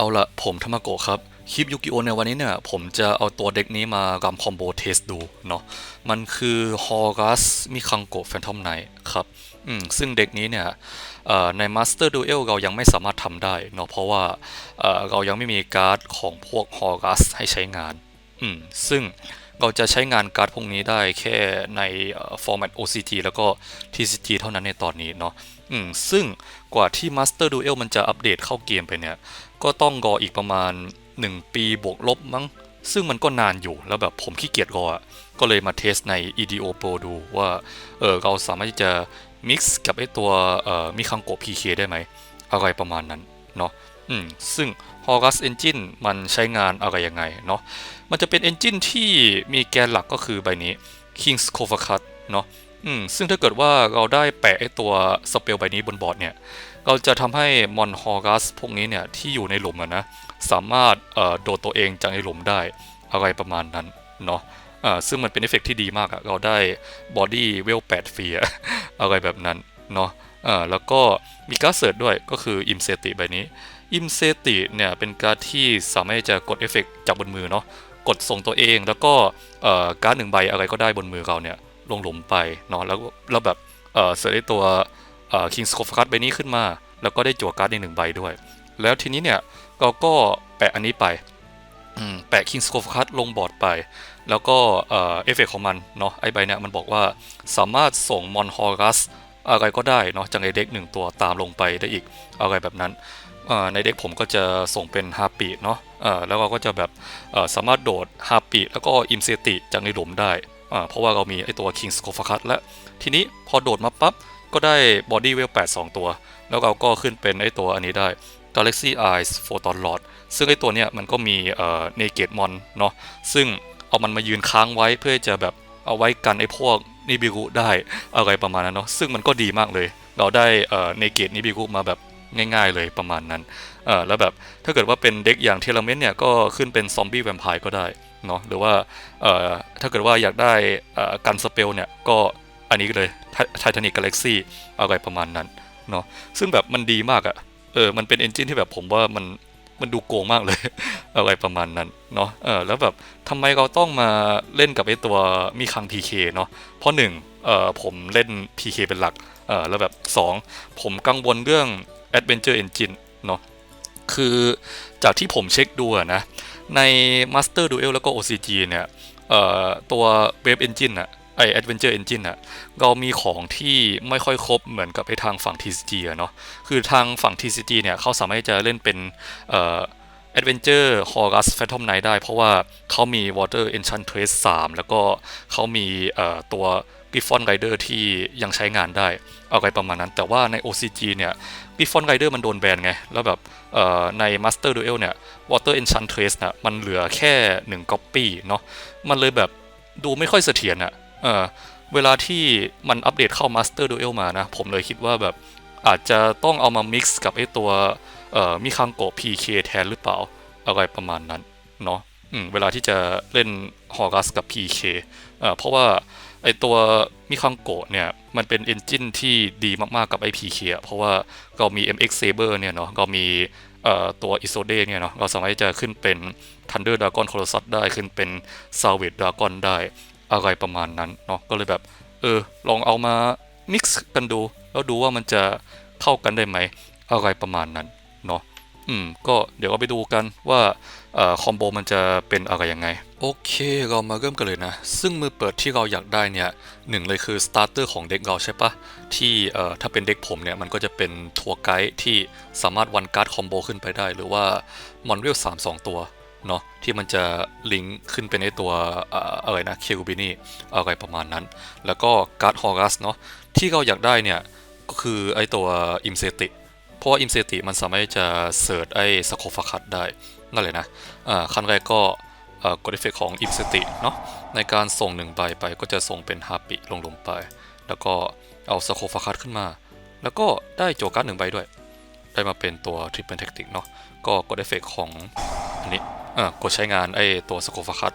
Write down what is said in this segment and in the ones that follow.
เอาละผมธรรมโกะครับคลิปยูกิโอในวันนี้เนี่ย ผมจะเอาตัวเด็กนี้มากำคอมโบเทสดูเนาะมันคือฮอรัสมิคังโกแฟนทอมไนครับอืมซึ่งเด็กนี้เนี่ยในมาสเตอร์ดูเอลเรายังไม่สามารถทำได้เนาะเพราะว่าเออเรายังไม่มีการ์ดของพวกฮอรัสให้ใช้งานอืมซึ่งเราจะใช้งานการ์ดพวกนี้ได้แค่ในฟอร์แมต OCG แล้วก็ TCG เท่านั้นในตอนนี้เนาะ ซึ่งกว่าที่ Master Duel มันจะอัปเดตเข้าเกมไปเนี่ย ก็ต้องรออีกประมาณ 1 ปีบวกลบมั้ง ซึ่งมันก็นานอยู่แล้วแบบผมขี้เกียจรอก็เลยมาเทสใน EDO Pro ดูว่า เออเราสามารถที่จะ mix กับไอตัวเอ่อมิคังโก PK ได้ไหม อะไรประมาณนั้น เนาะอืมซึ่ง Horus Engine มันใช้งานอะไรยังไงเนาะมันจะเป็น Engine ที่มีแกนหลักก็คือใบนี้ King's c o v a c u t เนาะ อืมซึ่งถ้าเกิดว่าเราได้แปะไอตัวสเปลใบนี้บนบอร์ดเนี่ย เราจะทำให้มอนฮอรัสพวกนี้เนี่ยที่อยู่ในหลุมอะนะ สามารถโดดตัวเองจากในหลุมได้อะไรประมาณนั้นเนาะซึ่งมันเป็นเอฟเฟกต์ที่ดีมากอะเราได้บอดี้เวล8ฟรีอะอะไรแบบนั้นเนาะแล้วก็มีการ์ดเสิร์ชด้วยก็คืออิมเซติใบนี้อิมเซติเนี่ยเป็นการ์ดที่สามารถจะกดเอฟเฟกต์จากบนมือเนาะกดส่งตัวเองแล้วก็การ์ดหนึ่งใบอะไรก็ได้บนมือเราเนี่ย ลงหลุมไปเนาะแล้วแล้วแบบเออเสร์ชได้ตัวคิงสโคฟคัตใบนี้ขึ้นมา แล้วก็ได้จั่วการ์ดในหนึ่งใบด้วย แล้วทีนี้เนี่ยเราก็แปะอันนี้ไปแปะคิงสโคฟคัตลงบอร์ดไป แล้วก็เออเอฟเฟกของมันเนาะไอใบเนี่ยมันบอกว่าสามารถส่งมอนฮอรัสอะไรก็ได้เนาะจากในเด็กหนึ่งตัวตามลงไปได้อีกอะไรแบบนั้นเออในเด็กผมก็จะส่งเป็นฮาปีเนาะเออแล้วเราก็จะแบบเออสามารถโดดฮาปีแล้วก็อิมเซติจากในหลุมได้ เพราะว่าเรามีไอตัว King s c o f a c u t และทีนี้พอโดดมาปั๊บก็ได้ Body w e l 8 2 ตัว แล้วเราก็ขึ้นเป็นไอตัวอันนี้ได้ Galaxy Eyes Photon Lord ซึ่งไอตัวเนี้ยมันก็มีเอ่อ Naked Mon เนาะซึ่งเอามันมายืนค้างไว้เพื่อจะแบบเอาไว้กันไอพวกนิบิรุได้อะไรประมาณนั้นเนาะซึ่งมันก็ดีมากเลย เราได้เอ่อ Naked นิบิรุมาแบบง่ายๆเลยประมาณนั้นเออแล้วแบบถ้าเกิดว่าเป็นเด็กอย่างเทเลเมนเนี่ยก็ขึ้นเป็นซอมบี้แวมไพร์ก็ได้ เนาะหรือว่าเอ่อถ้าเกิดว่าอยากได้เอ่อกันสเปลเนี่ยก็อันนี้เลยไททานิกกาแล็กซี่อะไรประมาณนั้นเนาะซึ่งแบบมันดีมากอะเออมันเป็นเอนจินที่แบบผมว่ามันมันดูโกงมากเลย อะไรประมาณนั้นเนาะเออแล้วแบบทำไมเราต้องมาเล่นกับไอ้ตัวมีคัง PK เนาะเพราะหนึ่งเออผมเล่น PK เป็นหลักเออแล้วแบบ 2 ผมกังวลเรื่อง Adventure Engine เนาะ คือจากที่ผมเช็คดูอะนะใน Master Duel แล้วก็ OCG เนี่ยตัว Wave Engine อะไอ Adventure Engine อะเรามีของที่ไม่ค่อยครบเหมือนกับไอทางฝั่ง TCG อะเนาะคือทางฝั่ง TCG เนี่ยเขาสามารถจะเล่นเป็นเอ่อ Adventure Horus Phantom Knight ได้ เพราะว่าเขามี Water Enchantress 3แล้วก็เขามีเอ่อตัว Griffon Rider ที่ยังใช้งานได้อะไรประมาณนั้น แต่ว่าใน OCG เนี่ย Griffon Rider มันโดนแบนไง แล้วแบบใน Master Duel เนี่ย Water Enchantress นะมันเหลือแค่1 copy เนาะมันเลยแบบดูไม่ค่อยเสถียรอะเออเวลาที่มันอัปเดตเข้า Master Duel มานะ ผมเลยคิดว่าแบบอาจจะต้องเอามา mix กับไอตัวมิคังโก PK แทนหรือเปล่า อะไรประมาณนั้นเนาะอืมเวลาที่จะเล่นฮอรัสกับ PK เอ่อเพราะว่า ไอตัวมิคังโกะเนี่ย มันเป็นเอนจินที่ดีมากๆกับไอ PK อะเพราะว่าเรามี MX Saber เนี่ยเนาะเรามีตัว i s o d e เนี่ยเนาะเราสามารถจะขึ้นเป็น Thunder Dragon Colossus ได้ขึ้นเป็น Savage Dragon ได้อะไรประมาณนั้นเนาะก็เลยแบบเออลองเอามา mix กันดู แล้วดูว่ามันจะเข้ากันได้ไหมอะไรประมาณนั้นเนาะอืมก็เดี๋ยวเราไปดูกันว่าคอมโบมันจะเป็นอะไรยังไง โอเคเรามาเริ่มกันเลยนะ ซึ่งมือเปิดที่เราอยากได้เนี่ยหนึ่งเลยคือสตาร์เตอร์ของเด็กเราใช่ปะที่ถ้าเป็นเด็กผมเนี่ย มันก็จะเป็นทัวร์ไกด์ที่สามารถวันการ์ดคอมโบขึ้นไปได้ หรือว่ามอนเวลสามสองตัวเนาะที่มันจะลิงก์ขึ้นเป็นในตัวอะไรนะเครูบินี่อะไรประมาณนั้น แล้วก็การ์ดฮอรัสเนาะที่เราอยากได้เนี่ยก็คือไอตัวอิมเซติเพราะว่าอิมเซติมันสามารถจะเสิร์ชไอสโคฟาคัตได้ นั่นเลยนะอ่าขั้นแรกก็อ่อกดเอฟเฟกของอิมเซติเนาะในการส่งหนึ่งใบไปก็จะส่งเป็นฮาปิลงลงไป แล้วก็เอาสโคฟาคัตขึ้นมา แล้วก็ได้โจการ์ดหนึ่งใบด้วย ได้มาเป็นตัวทริปเปิลเทคติกเนาะก็กดเอฟเฟกของอันนี้อ่ากดใช้งานไอตัวสโคฟาคัต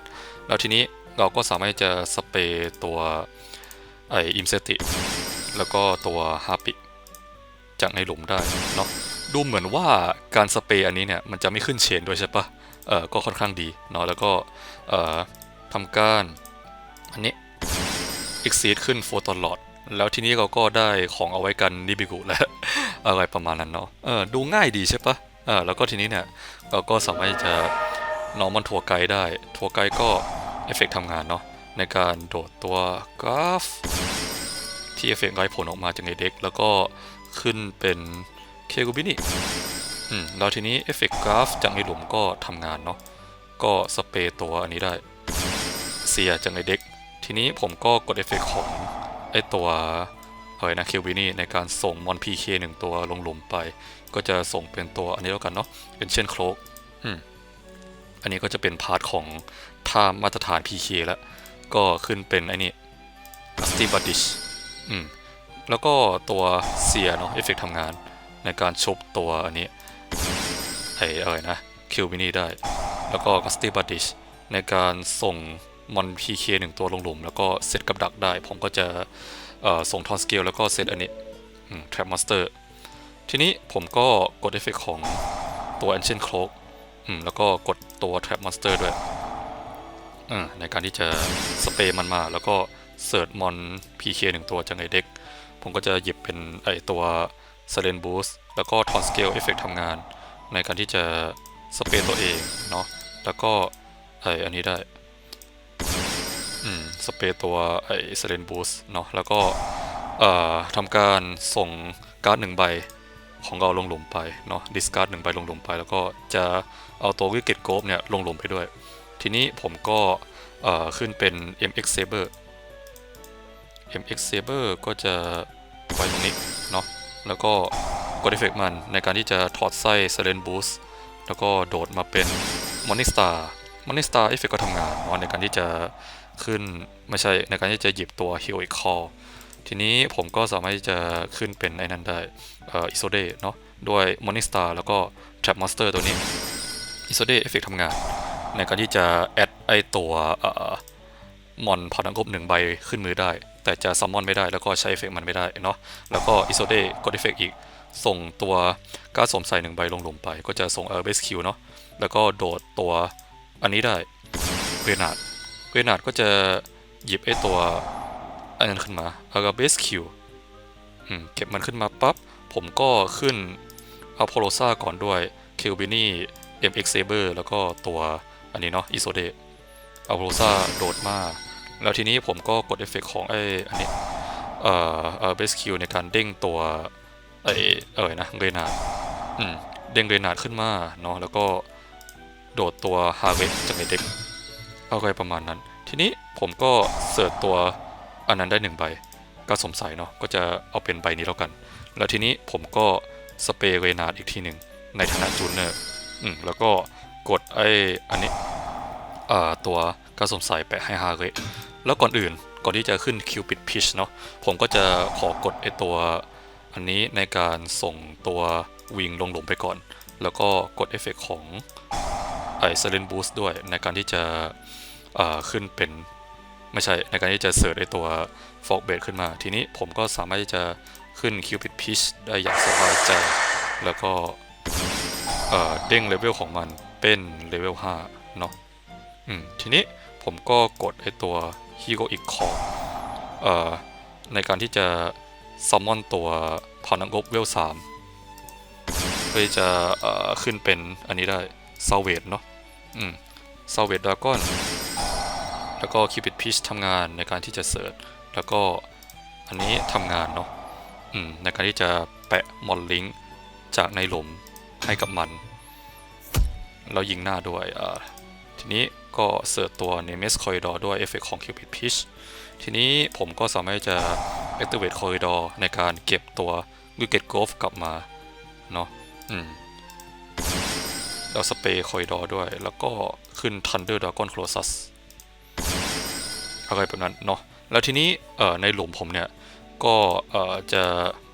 แล้วทีนี้เราก็สามารถจะสเปรย์ตัวไออิมเซติแล้วก็ตัวฮาปิจากในหลุมได้เนาะ ดูเหมือนว่าการสเปรย์อันนี้เนี่ยมันจะไม่ขึ้นเชนด้วยใช่ปะเออก็ค่อนข้างดีเนาะแล้วก็เอ่อทำการอันนี้ exceed ขึ้นโฟตลอดแล้วทีนี้เราก็ได้ของเอาไว้กันนิบิกุแล้ว อะไรประมาณนั้นเนาะเออดูง่ายดีใช่ปะเออแล้วก็ทีนี้เนี่ยเราก็สามารถจะน้องมันทัวร์ไกด์ได้ทัวร์ไกด์ก็เอฟเฟกทำงานเนาะในการโดดตัวกราฟที่เอฟเฟกต์ไล่ผลออกมาจากในเด็ก แล้วก็ขึ้นเป็น เคกูบินี่อืมแล้วทีนี้เอฟเฟกต์กราฟจากในหลุมก็ทำงานเนาะก็สเปรย์ตัวอันนี้ได้ เสียจากในเด็ก ทีนี้ผมก็กดเอฟเฟกต์ของไอตัวอะไรนะเควินี่ในการส่งมอนพีเคหนึ่งตัวลงหลุมไป ก็จะส่งเป็นตัวอันนี้แล้วกันเนาะเป็นเช่นโคลกอืมอันนี้ก็จะเป็นพาร์ทของท่ามาตรฐาน PK แล้ว ก็ขึ้นเป็นไอ้นี่ a s t i b a d i s h อืมแล้วก็ตัวเสียเนาะเอฟเฟกทำงาน ในการชุบตัวอันนี้ไอ้อะไรนะคิวบินี่ได้ แล้วก็ a s t i b a d i s h ในการส่งมอน PK หนึ่งตัวลงหลุม แล้วก็เซตกับดักได้ ผมก็จะส่งทอนสเกลแล้วก็เซตอันนี้อืม Trap Master ทีนี้ผมก็กดเอฟเฟกของตัว Ancient Cloak แล้วก็กดตัว Trap Master ด้วย ในการที่จะสเปรย์มันมา แล้วก็เสิร์ชมอน PK หนึ่งตัวจากในเด็ก ผมก็จะหยิบเป็นไอตัว s i l e n Boost แล้วก็ Ton Scale Effect ทำงาน ในการที่จะสเปรย์ตัวเองเนาะแล้วก็ไออันนี้ได้อืมสเปรย์ตัวไอ s i l e n Boost เนาะแล้วก็เอ่อทำการส่งการ์ดหนึ่งใบของเราลงหลุมไปเนาะดิสการ์ดหนึ่งใบลงหลุมไป แล้วก็จะเอาตัววิกเก็ตโกบเนี่ยลงหลุมไปด้วย ทีนี้ผมก็เอ่อขึ้นเป็น MX Saber MX Saber ก็จะไว้ตรงนี้ แล้วก็กดเอฟเฟกมันในการที่จะถอดไส้ Silent Boost แล้วก็โดดมาเป็น Morning Star Morning Star เอฟเฟกก็ทำงานเนาะในการที่จะขึ้นไม่ใช่ในการที่จะหยิบตัว Heroic Call ทีนี้ผมก็สามารถที่จะขึ้นเป็นไอ้นั้นได้เอ่อ Isode เนาะด้วย Morning Star แล้วก็ Trap Master ตัวนี้ Isode เอฟเฟกทำงาน ในการที่จะแอดไอตัวเอ่อ มอนผ่านงบหนึ่งใบขึ้นมือได้ แต่จะซัมมอนไม่ได้แล้วก็ใช้เอฟเฟกมันไม่ได้เนาะแล้วก็อิโซเดกดเอฟเฟกอีก ส่งตัวก้าสมใส่หนึ่งใบลงหลุมไป ก็จะส่งเออร์เบสคิวเนาะแล้วก็โดดตัวอันนี้ได้เวนาดเวนาดก็จะหยิบไอตัวอันนั้นขึ้นมาเออร์เบสคิวเก็บมันขึ้นมาปั๊บผมก็ขึ้นอัพโพโลซาก่อนด้วยคิวบินี่ MX Saber แล้วก็ตัวอันนี้เนาะ Isode เอาโรซาโดดมา แล้วทีนี้ผมก็กดเอฟเฟกของไอ้อันนี้เอ่อเอ่อเบสคิวในการเด้งตัวไอ้เอ่ยนะเรนาดอืมเด้งเรนาดขึ้นมาเนาะแล้วก็โดดตัวฮาเวสจากในเด็กเอาไปประมาณนั้น ทีนี้ผมก็เสิร์ชตัวอันนั้นได้หนึ่งใบก็สงสัยเนาะก็จะเอาเป็นใบนี้แล้วกัน แล้วทีนี้ผมก็สเปรย์เรนาดอีกทีหนึ่งในฐานะจูเนอร์อืมแล้วก็กดไอ้อันนี้ ตัวกระสมสายแปะให้ฮาเลยแล้วก่อนอื่นก่อนที่จะขึ้นคิวปิดพิชเนาะผมก็จะขอกดไอตัวอันนี้ในการส่งตัววิงลงหลุมไปก่อน แล้วก็กดเอฟเฟกของไอเซเลนบูสด้วยในการที่จะขึ้นเป็นไม่ใช่ในการที่จะเสิร์ชไอตัวฟอกเบดขึ้นมา ทีนี้ผมก็สามารถที่จะขึ้นคิวปิดพิชได้อย่างสบายใจ แล้วก็เอ่อเด้งเลเวลของมันเป็นเลเวล5เนาะ อืมทีนี้ผมก็กดไอตัวฮีโ o อีกคอเอ่อในการที่จะซัมมอนตัวพอนังกบเวล3เพื่อจะเอ่อขึ้นเป็นอันนี้ได้ซาเวดเนาะอืมซาเวดดราก้อนแล้วก็คิวปิดพิชทำงานในการที่จะเสิร์ชแล้วก็อันนี้ทำงานเนาะอืมในการที่จะแปะมอนลิงจากในหลุมให้กับมัน แล้วยิงหน้าด้วยอ่า ทีนี้ก็เสิร์ชตัว Nemesis Corridor ด้วยเอฟเฟกของ Cupid Pitch ทีนี้ผมก็สามารถจะ Activate Corridor ในการเก็บตัว Wicked Growth กลับมา เนาะอืมแล้วสเปย์ Corridor ด้วย แล้วก็ขึ้น Thunder Dragon Colossus อะไรแบบนั้นเนาะแล้วทีนี้เอ่อในหลุมผมเนี่ย ก็เอ่อจะ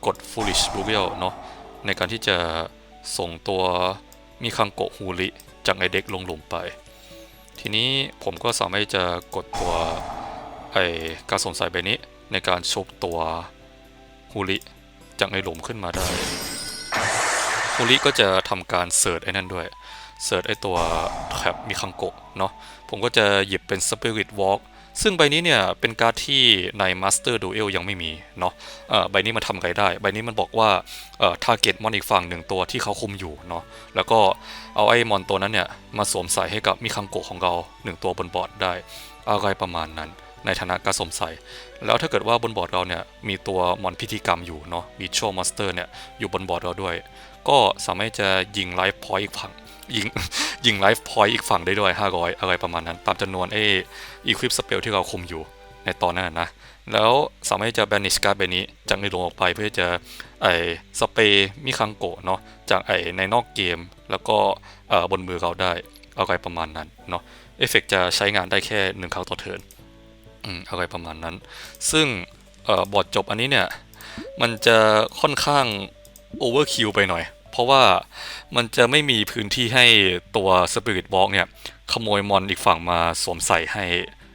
กด Foolish Burial เนาะในการที่จะส่งตัวมีคังโกฮูริจากไอเด็กลงหลุมไป ทีนี้ผมก็สามารถจะกดตัวไอการสงสัยใบนี้ในการชุบตัวฮูริจากในหลุมขึ้นมาได้ฮูริก็จะทำการเสิร์ชไอ้นั่นด้วยเสิร์ชไอ้ตัวแท็บมิคังโกะเนาะผมก็จะหยิบเป็นสปิริตวอล์ก ซึ่งใบนี้เนี่ยเป็นการ์ดที่ใน Master Duel ยังไม่มีเนาะใบนี้มันทำไงได้ ใบนี้มันบอกว่าเอ่อ target มอนอีกฝั่งหนึ่งตัวที่เขาคุมอยู่เนาะแล้วก็เอาไอ้มอนตัวนั้นเนี่ยมาสวมใส่ให้กับมิคังโกะของเราหนึ่งตัวบนบอร์ดได้อะไรประมาณนั้น ในฐานะการสวมใส่ แล้วถ้าเกิดว่าบนบอร์ดเราเนี่ยมีตัวมอนพิธีกรรมอยู่เนาะ Ritual Master เนี่ยอยู่บนบอร์ดเราด้วย ก็สามารถจะยิงไลฟ์พอยต์อีกฝั่ง ยิงยิงไลฟ์พอยต์อีกฝั่งได้ด้วย 500 อะไรประมาณนั้น ตามจำนวนเออีควิปสเปลที่เราคุมอยู่ในตอนนั้นนะ แล้วสามารถจะแบนิชการ์ดใบนี้ จากในลงออกไปเพื่อจะไอสเปรย์มิคังโกะเนาะจากไอในนอกเกมแล้วก็เอ่อบนมือเราได้อะไรประมาณนั้นเนาะเอฟเฟกจะใช้งานได้แค่หนึ่งครั้งต่อเทิร์นอืมอะไรประมาณนั้น ซึ่งเอ่อบอร์ดจบอันนี้เนี่ย มันจะค่อนข้างโอเวอร์คิวไปหน่อย เพราะว่ามันจะไม่มีพื้นที่ให้ตัว Spirit Walk เนี่ย ขโมยมอนอีกฝั่งมาสวมใส่ให้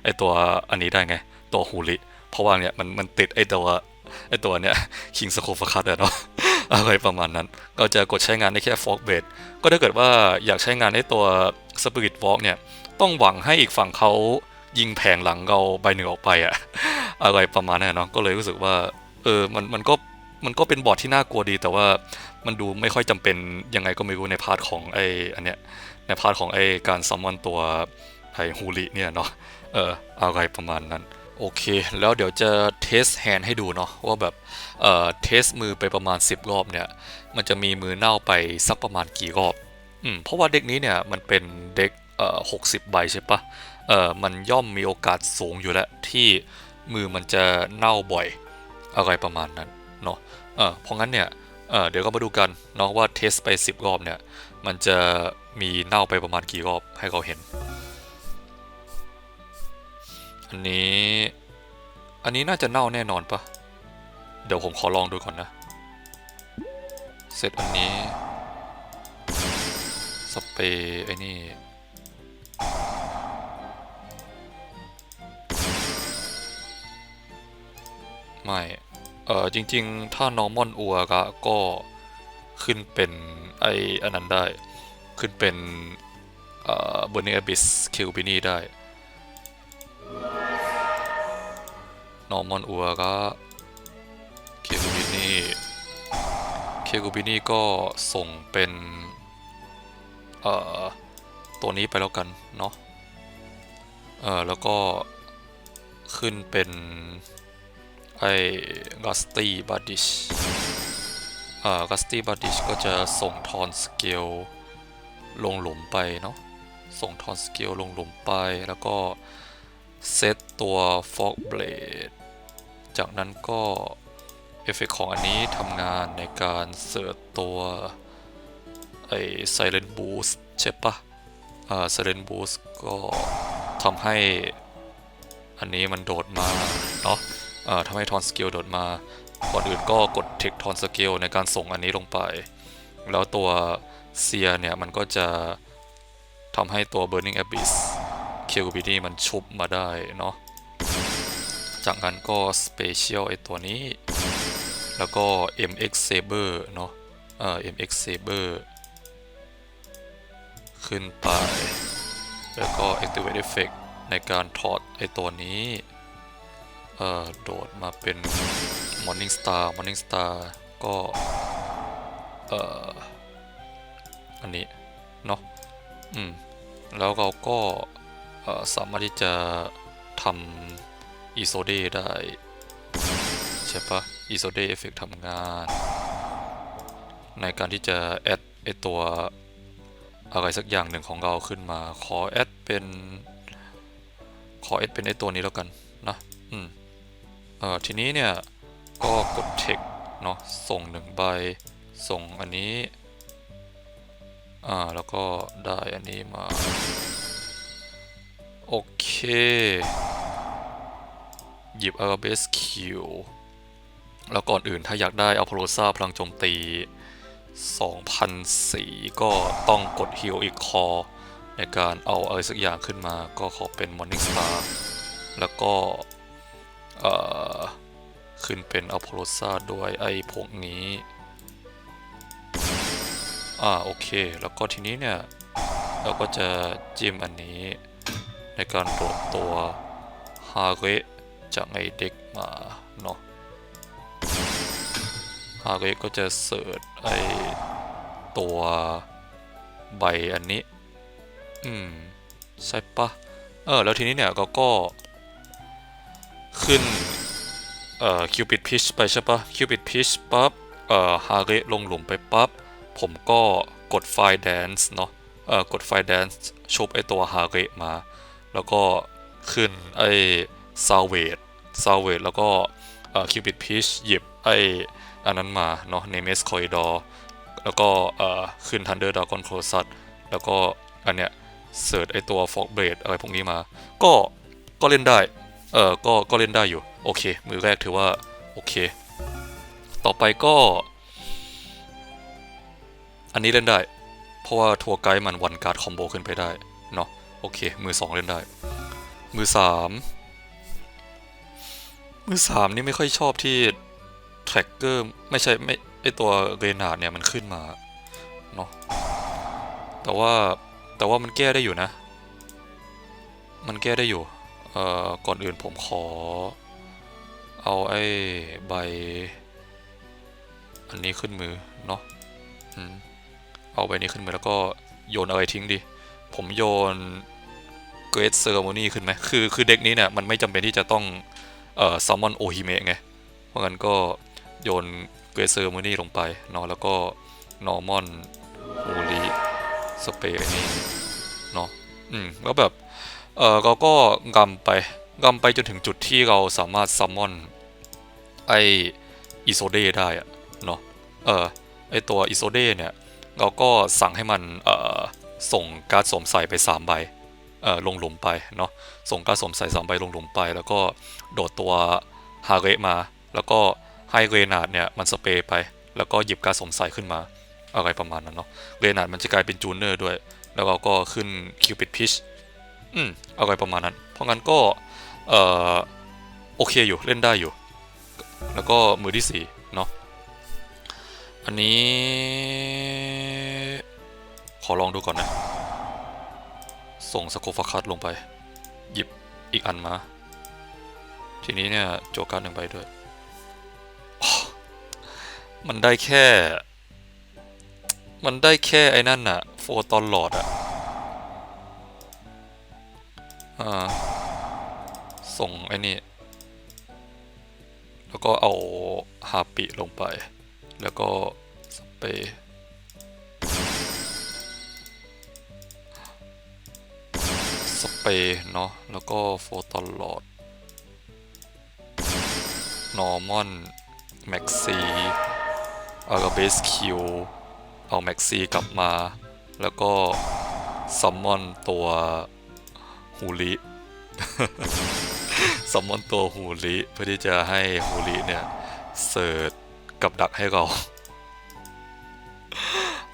ไอตัวอันนี้ได้ไง ตัวฮูลิเพราะว่าเนี่ยมันมันติดไอตัวไอตัวเนี่ยคิงสโคฟคัตเนาะอะไรประมาณนั้น ก็จะกดใช้งานได้แค่ฟอกเบดก็ถ้าเกิดว่าอยากใช้งานไอตัว Spirit Walk เนี่ยต้องหวังให้อีกฝั่งเขายิงแผงหลังเราใบหนึ่งออกไปอะอะไรประมาณนั้นเนาะก็เลยรู้สึกว่าเออมันมันก็ มันก็เป็นบอร์ดที่น่ากลัวดีแต่ว่ามันดูไม่ค่อยจำเป็นยังไงก็ไม่รู้ในพาร์ทของไออันเนี้ยในพาร์ทของไอการซัมมอนตัวไอฮูลิเนี่ยเนาะเอออะไรประมาณนั้น โอเค แล้วเดี๋ยวจะเทสแฮนให้ดูเนาะว่าแบบเอ่อเทสมือไปประมาณ 10 รอบเนี่ย มันจะมีมือเน่าไปสักประมาณกี่รอบอืมเพราะว่าเด็กนี้เนี่ยมันเป็นเด็กเอ่อหกสิบใบใช่ปะเอ่อมันย่อมมีโอกาสสูงอยู่แล้วที่มือมันจะเน่าบ่อยอะไรประมาณนั้น เออเพราะงั้นเนี่ยเเดี๋ยวก็มาดูกันเนาะว่าเทสไป 10 รอบเนี่ย มันจะมีเน่าไปประมาณกี่รอบให้เราเห็น อันนี้ อันนี้น่าจะเน่าแน่นอนปะเดี๋ยวผมขอลองดูก่อนนะ เสร็จอันนี้ สเปรย์ไอ้นี่ไม่ เออจริงๆ ถ้า normal อัวกะก็ขึ้นเป็นไออันนั้นได้ ขึ้นเป็นเอ่อ burning abyss k i l b i n i ได้ normal อัวกะ k i l b i n i k i l b i n i ก็ส่งเป็นเอ่อตัวนี้ไปแล้วกันเนาะเออแล้วก็ขึ้นเป็น ไอ้กัสตี้บัดดิชอ่ากัสตี้บัดดิชก็จะส่งทอนสเกลลงหลุมไปเนาะส่งทอนสเกลลงหลุมไปแล้วก็เซตตัวฟอกเบลดจากนั้นก็เอฟเฟกของอันนี้ทำงานในการเสิร์ชตัวไอ้ Silent Boost ใช่ปะอ่า Silent Boost ก็ทำให้อันนี้มันโดดมาเนาะ ทำให้ทอนสเกลโดดมา ก่อนอื่นก็กดเทคทอนสเกลในการส่งอันนี้ลงไป แล้วตัวเซียเนี่ยมันก็จะทำให้ตัว Burning Abyss k i l b i d y มันชุบมาได้เนาะ จากนั้นก็ Special ไอตัวนี้ แล้วก็ MX Saber เนาะ เอ่อ MX Saber ขึ้นไป แล้วก็ Activate Effect ในการถอดไอตัวนี้ เอ่อโดดมาเป็น Morning Star Morning Star ก็เอ่ออันนี้เนาะอืมแล้วเราก็เอ่อสามารถที่จะทำ e s o d e ได้ใช่ปะ e s o d e Effect ทำงาน ในการที่จะแอดไอตัวอะไรสักอย่างหนึ่งของเราขึ้นมา ขอแอดเป็น ขอแอดเป็นไอตัวนี้แล้วกันนะ อืม อ่อทีนี้เนี่ยก็กด text เนาะส่งหนึ่งใบ ส่งอันนี้ อ่า แล้วก็ได้อันนี้มา โอเค หยิบ Arabes Q แล้วก่อนอื่นถ้าอยากได้อัลโพโลซาพลังโจมตี 2,004 ก็ต้องกด Heal อีกคอ ในการเอาอะไรสักอย่างขึ้นมาก็ขอเป็น Morning Star แล้วก็ เอ่อขึ้นเป็นอัลโพโลซาด้วยไอ้พวกนี้ อ่าโอเค แล้วก็ทีนี้เนี่ย เราก็จะจิ้มอันนี้ ในการโหลดตัวฮาเระจากไอเด็กมาเนาะฮาเระก็จะเสิร์ชไอตัวใบอันนี้ อืม ใช่ปะเออ แล้วทีนี้เนี่ยเราก็ ขึ้นเอ่อ Cupid Pitch ไปใช่ปะ Cupid Pitch ปั๊บเอ่อฮาเรลงหลุมไปปั๊บผมก็กดไฟล์ Dance เนาะเอ่อกดไฟล์ Dance ชุบไอตัวฮาเรมา แล้วก็ขึ้นไอ้ Salvage Salvage แล้วก็เอ่อ Cupid Pitch หยิบไออันนั้นมาเนาะ Nameless Corridor แล้วก็เอ่อขึ้น Thunder Dragon Colossus แล้วก็อันเนี้ยเสิร์ชไอตัว Fog Blade อะไรพวกนี้มา ก็ก็เล่นได้ เออก็ก็เล่นได้อยู่ โอเค มือแรกถือว่า โอเค ต่อไปก็ อันนี้เล่นได้ เพราะว่าทัวร์ไกด์มันวันการ์ดคอมโบขึ้นไปได้ เนาะโอเค มือสองเล่นได้ มือสามมือสามนี่ไม่ค่อยชอบที่แทร็กเกอร์ไม่ใช่ไม่ไอตัวเรนาดเนี่ยมันขึ้นมาเนาะแต่ว่าแต่ว่ามันแก้ได้อยู่นะ มันแก้ได้อยู่ เอ่อก่อนอื่นผมขอ เอาไอ้ใบ อันนี้ขึ้นมือเนาะอืมเอาใบนี้ขึ้นมือแล้วก็โยนอะไรทิ้งดิ ผมโยน Great Ceremony ขึ้นไหมคือคือเด็กนี้เนี่ยมันไม่จำเป็นที่จะต้องเอ่อ Summon Ohime ไง เพราะงั้นก็โยน Great Ceremony ลงไปเนาะแล้วก็ Normal Holy Spray อันนี้เนาะอืมแล้วแบบ เออเราก็กำไปกำไปจนถึงจุดที่เราสามารถซัมมอนไออิโซเดได้อะเนาะเออไอตัวอิโซเดเนี่ยเราก็สั่งให้มันเออส่งการ์ดสวมใส่ไป3ใบเออลงหลุมไปเนาะส่งการ์ดสวมใส่3ใบลงหลุมไป แล้วก็โดดตัวฮาเระมา แล้วก็ให้เรนาดเนี่ยมันสเปรย์ไป แล้วก็หยิบการ์ดสวมใส่ขึ้นมาอะไรประมาณนั้นเนาะเรนาดมันจะกลายเป็นจูเนอร์ด้วย แล้วเราก็ขึ้นคิวปิดพิช อืมอะไรประมาณนั้น เพราะงั้นก็เอ่อโอเคอยู่เล่นได้อยู่ แล้วก็มือที่สี่เนาะอันนี้ ขอลองดูก่อนนะ ส่งสโคฟาคัสลงไป หยิบอีกอันมา ทีนี้เนี่ย โจการ์ดหนึ่งใบด้วย มันได้แค่ มันได้แค่ไอ้นั่นน่ะ โฟตอนหลอดอะ ส่งไอ้นี่ แล้วก็เอาฮาปิลงไป แล้วก็สเปรย์สเปรย์เนาะ แล้วก็โฟตอนหลอด นอร์มอนแม็กซีอาราเบสคิว เอาแม็กซีกลับมา แล้วก็ซัมมอนตัว ฮูริสมมอนตัวฮูริเพื่อที่จะให้ฮูริเนี่ยเสิร์ชกับดักให้เรา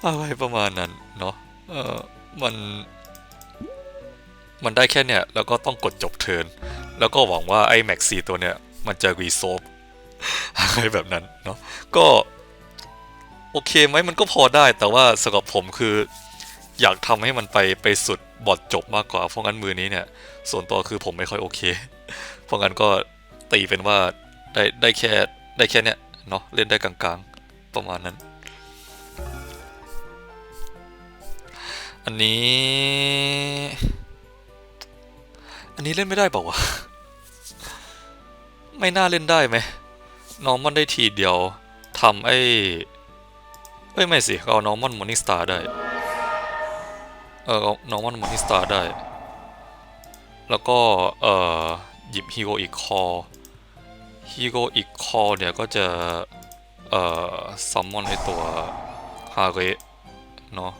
อะไรประมาณนั้นเนาะเออมันมันได้แค่เนี่ยแล้วก็ต้องกดจบเทิน แล้วก็หวังว่าไอ้แม็กซีตัวเนี่ย มันจะรีโซฟอะไรแบบนั้นเนาะก็ โอเคไหมมันก็พอได้แต่ว่าสำหรับผมคือ อยากทำให้มันไปไปสุดบอดจบมากกว่าเพราะงั้นมือนี้เนี่ย ส่วนตัวคือผมไม่ค่อยโอเค เพราะงั้นก็ตีเป็นว่าได้ได้แค่ได้แค่เนี้ยเนาะเล่นได้กลางๆ ประมาณนั้น อันนี้ อันนี้เล่นไม่ได้เปล่าวะไม่น่าเล่นได้ไหมน้องมันได้ทีเดียวทำไอ้เอ้ย ไม่สิ เอาน้องมันมอนิสตาได้ ออเอน้องมันมอนิสตาได้ แล้วก็เอ่อหยิบฮีโร่อีกคอฮีโร่อีกคอเนี่ยก็จะเอ่อซัมมอนให้ตัวฮาเรเนาะ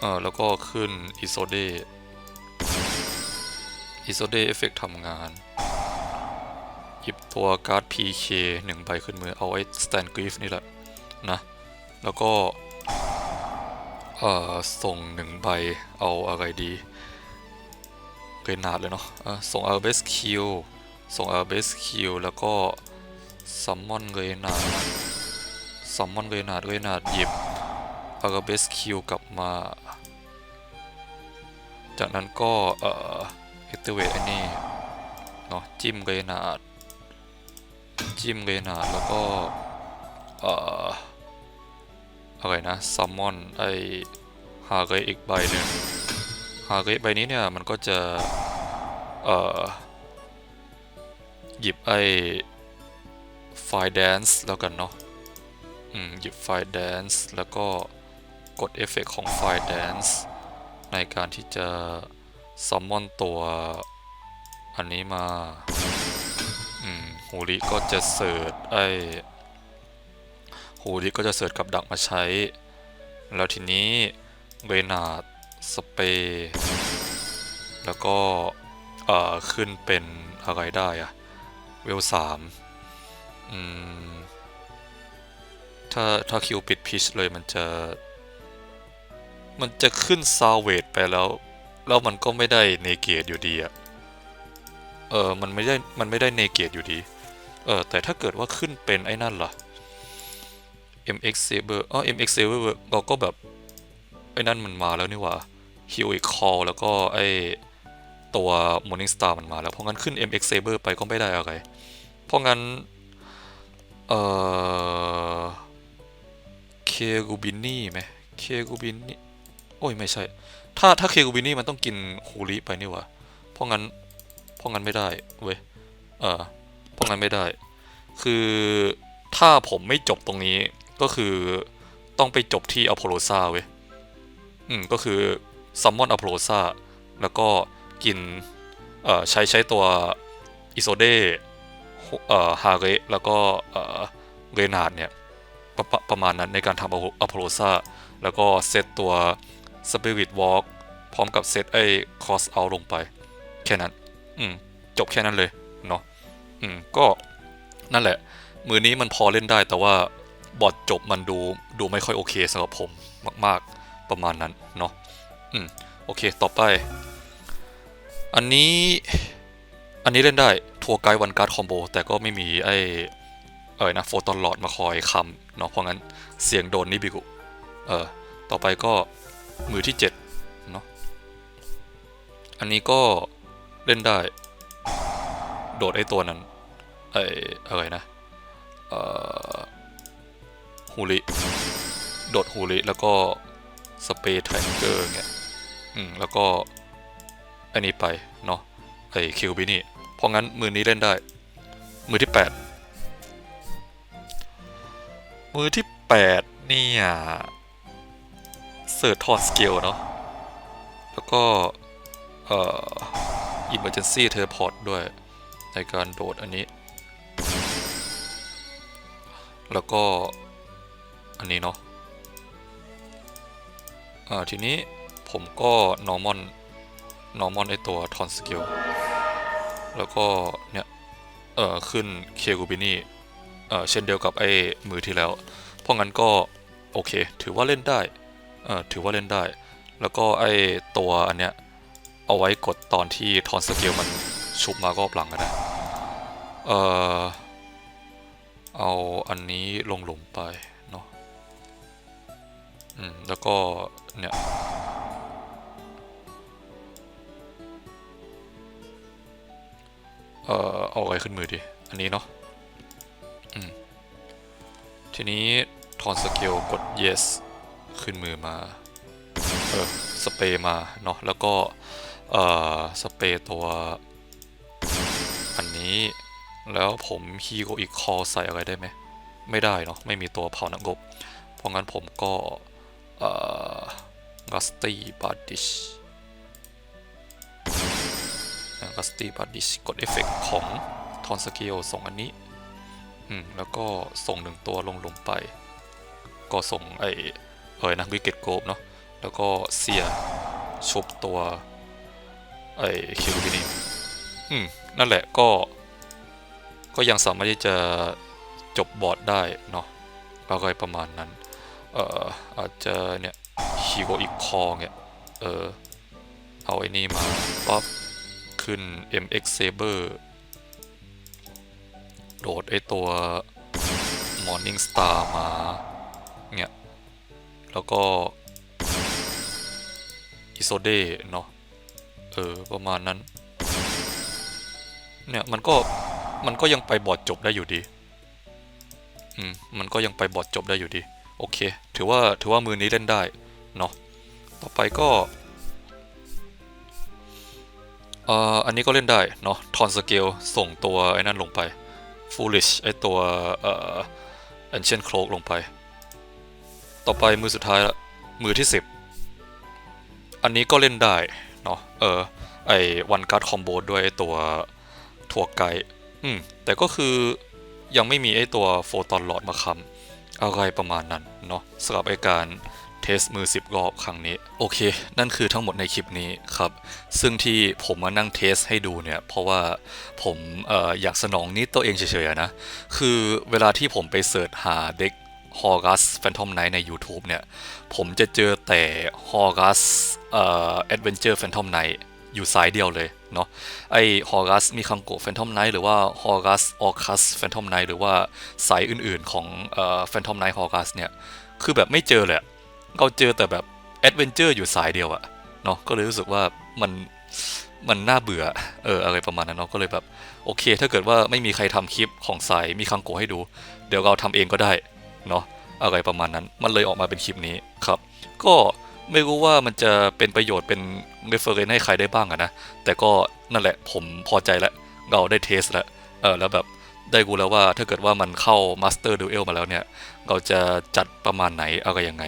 เออแล้วก็ขึ้นอิโซเดอิโซเดเอฟเฟกทำงาน หยิบตัวการ์ด PK หนึ่งใบขึ้นมือเอาไอ้สแตนกริฟนี่แหละนะ แล้วก็ เอ่อส่งหนึ่งใบเอาอะไรดีเกรนาดเลยเนาะเอ่อส่งอาร์เบสคิวส่งอาร์เบสคิวแล้วก็ซัมมอนเกรนาดซัมมอนเวนาดเวนาดหยิบอากาเบสคิวกลับมา จากนั้นก็เอ่อเอคเทเวตไอ้นี่เนาะจิ้มเวนาดจิ้มเวนาดแล้วก็เอ่อ อะไรนะซัมมอนไอฮาเกอีกใบหนึ่งฮาเกใบนี้เนี่ยมันก็จะเอ่อหยิบไอไฟแดนซ์แล้วกันเนาะอืมหยิบไฟแดนซ์แล้วก็กดเอฟเฟกของไฟแดนซ์ในการที่จะซัมมอนตัวอันนี้มา อืมฮูริก็จะเสิร์ชไอ ฮูริก็จะเสิร์ชกับดักมาใช้ แล้วทีนี้เวนาดสเปรย์แล้วก็เอ่อขึ้นเป็นอะไรได้อะเวลสามอืมถ้าถ้าคิวปิดพิชเลยมันจะ มันจะขึ้นซาวเวทไปแล้ว แล้วมันก็ไม่ได้เนเกียตอยู่ดีอะเออมันไม่ได้มันไม่ได้เนเกียตอยู่ดี เออแต่ถ้าเกิดว่าขึ้นเป็นไอ้นั่นล่ะ MX Saber อ๋อ MX Saber เราก็แบบ ไอ้นั่นมันมาแล้วนี่หว่า Heroic Call แล้วก็ไอ้ตัว Morning Star มันมาแล้ว เพราะงั้นขึ้น MX Saber ไปก็ไม่ได้อะไร เพราะงั้น เอ่อเคกูบินนี่ไหมเคกูบินนี่โอ้ยไม่ใช่ ถ้าถ้าเคกูบินนี่มันต้องกินฮูริไปนี่หว่า เพราะงั้น เพราะงั้นไม่ได้เว้ย เออเพราะงั้นไม่ได้ คือถ้าผมไม่จบตรงนี้ ก็คือต้องไปจบที่อพอลโลซาเว้ย อืม ก็คือซัมมอนอพอลโลซาแล้วก็กิน เอ่อ ใช้ใช้ตัวอิโซเดเอ่อ ฮาเรแล้วก็ เอ่อ เรนาดเนี่ยประประประมาณนั้นในการทำอพอลโลซาแล้วก็เซตตัว Spirit Walk พร้อมกับเซตไอ้ Cross Out ลงไป แค่นั้น อืม จบแค่นั้นเลย เนาะ อืม ก็นั่นแหละ มือนี้มันพอเล่นได้แต่ว่า บอดจบมันดูดูไม่ค่อยโอเคสำหรับผมมากๆประมาณนั้นเนาะอืมโอเคต่อไป อันนี้อันนี้เล่นได้ทัวร์ไกด์วันการ์ดคอมโบแต่ก็ไม่มีไอเออนะโฟตอนหลอดมาคอยคำเนาะเพราะงั้นเสียงโดนนิบิกุเออต่อไปก็มือที่7เนาะอันนี้ก็เล่นได้ โดดไอตัวนั้นไออะไรนะเอ่อ ฮูริโดดฮูริแล้วก็สเปรย์ไทเกอร์เงี้ยอืมแล้วก็อันนี้ไปเนาะไอ้คิวบินี่เพราะงั้นมือนี้เล่นได้ มือที่ 8 มือที่ 8 เนี่ยเสิร์ชทอดสเกลเนาะแล้วก็เอ่อ emergency teleport ด้วยในการโดดอันนี้ แล้วก็ อันนี้เนาะอ่าทีนี้ผมก็ normal normal ไอตัวทอนสกิลแล้วก็เนี่ย เอ่อ ขึ้นเคกูบินี่เอ่อ เช่นเดียวกับไอ้มือที่แล้ว เพราะงั้นก็ โอเค ถือว่าเล่นได้ เอ่อ ถือว่าเล่นได้ แล้วก็ไอ้ตัวอันเนี้ย เอาไว้กดตอนที่ทอนสกิลมันชุบมารอบหลังก็ได้เอ่อ เอาอันนี้ลงหลุมไป อืมแล้วก็เนี่ยเอ่อเอาอะไรขึ้นมือดีอันนี้เนาะอืมทีนี้ทอนสเกลกด yes ขึ้นมือมา เออ สเปย์มาเนาะ แล้วก็ เอ่อ สเปย์ตัว อันนี้ แล้วผมฮีโกอีกคอใส่อะไรได้ไหม ไม่ได้เนาะ ไม่มีตัวเผาหนังกบ เพราะงั้นผมก็ เอ่อกัสตี้บาดิชกัสตี้บาดิชกดเอฟเฟกของทอนสเกลส่งอันนี้ อืม แล้วก็ส่งหนึ่งตัวลงลงไป ก็ส่งไอเอ่ยนะวิกเก็ตโกบเนาะ แล้วก็เสียชุบตัวไอคิวบินี่อืม นั่นแหละก็ ก็ยังสามารถที่จะจบบอร์ดได้เนาะอะไรประมาณนั้น เอ่ออาจจะเนี่ยฮีโกอีกคอเนี่ยเออเอาไอ้นี่มาปั๊บขึ้น MX Saber โดดไอ้ตัว Morning Star มาเนี่ยแล้วก็อิโซเดเนาะเออประมาณนั้นเนี่ยมันก็มันก็ยังไปบอดจบได้อยู่ดี อืม มันก็ยังไปบอดจบได้อยู่ดี โอเค ถือว่าถือว่ามือนี้เล่นได้เนาะต่อไปก็เอ่ออันนี้ก็เล่นได้เนาะทอนสเกลส่งตัวไอ้นั่นลงไป foolish ไอ้ตัวเอ่อ ancient cloak ลงไป ต่อไปมือสุดท้ายละมือที่ 10 อันนี้ก็เล่นได้เนาะเออไอ้วันการ์ดคอมโบด้วยไอตัวถั่วไก่อืมแต่ก็คือยังไม่มีไอ้ตัวโฟตอนหลอดมาคำ อะไรประมาณนั้นเนาะสำหรับไอการเทสมือ 10 รอบครั้งนี้ โอเค นั่นคือทั้งหมดในคลิปนี้ครับ ซึ่งที่ผมมานั่งเทสให้ดูเนี่ย เพราะว่าผมอออยากสนองนิดตัวเองเฉยๆนะ คือเวลาที่ผมไปเสิร์ชหาเด็กฮอ g ัสแฟนทอมไนท์ใน YouTube เนี่ย ผมจะเจอแต่ฮอ g ัสเอ่อแอดเวนเจอร์แฟนทอมไนท์ อยู่สายเดียวเลยเนาะไอฮอ g ัสมีคังโกแฟนทอมไนท์หรือว่าฮอ g ัสออคัสแฟนทอมไนท์หรือว่าสายอื่นๆของเอ่อแฟนทอมไนท์ฮอ g ัสเนี่ย คือแบบไม่เจอเลยเราเจอแต่แบบแอดเวนเจอร์อยู่สายเดียวอะเนาะก็เลยรู้สึกว่ามันมันน่าเบื่อเอออะไรประมาณนั้นเนาะก็เลยแบบโอเค ถ้าเกิดว่าไม่มีใครทำคลิปของสายมีคังโกให้ดู เดี๋ยวเราทำเองก็ได้เนาะอะไรประมาณนั้น มันเลยออกมาเป็นคลิปนี้ครับ ก็ ไม่รู้ว่ามันจะเป็นประโยชน์เป็นเบฟอร์เรนท์ให้ใครได้บ้างอะนะ แต่ก็นั่นแหละผมพอใจแล้วเราได้เทสแล้วเออแล้วแบบได้รู้แล้วว่าถ้าเกิดว่ามันเข้ามาสเตอร์ดูเอลมาแล้วเนี่ย เราจะจัดประมาณไหนอะไรยังไง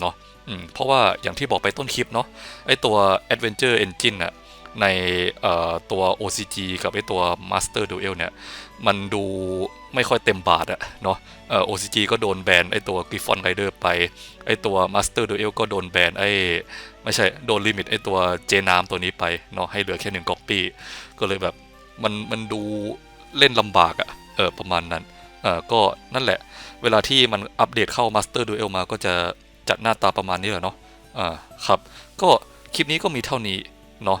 เนาะอืมเพราะว่าอย่างที่บอกไปต้นคลิปเนาะไอตัว Adventure Engine อะ ในตัว OCG กับไอตัว Master Duel เนี่ย มันดูไม่ค่อยเต็มบาทอะเนาะเอ่อ OCG ก็โดนแบนไอตัว Griffon Rider ไป ไอตัว Master Duel ก็โดนแบนไอไม่ใช่ โดนลิมิตไอตัวเจนามตัวนี้ไปเนาะให้เหลือแค่หนึ่งก๊อปปี้ก็เลยแบบ มันมันดูเล่นลำบากอะเออประมาณนั้นเออก็นั่นแหละ เวลาที่มันอัปเดตเข้า Master Duel มาก็จะจัดหน้าตาประมาณนี้แหละเนาะอ่าครับ ก็คลิปนี้ก็มีเท่านี้เนาะ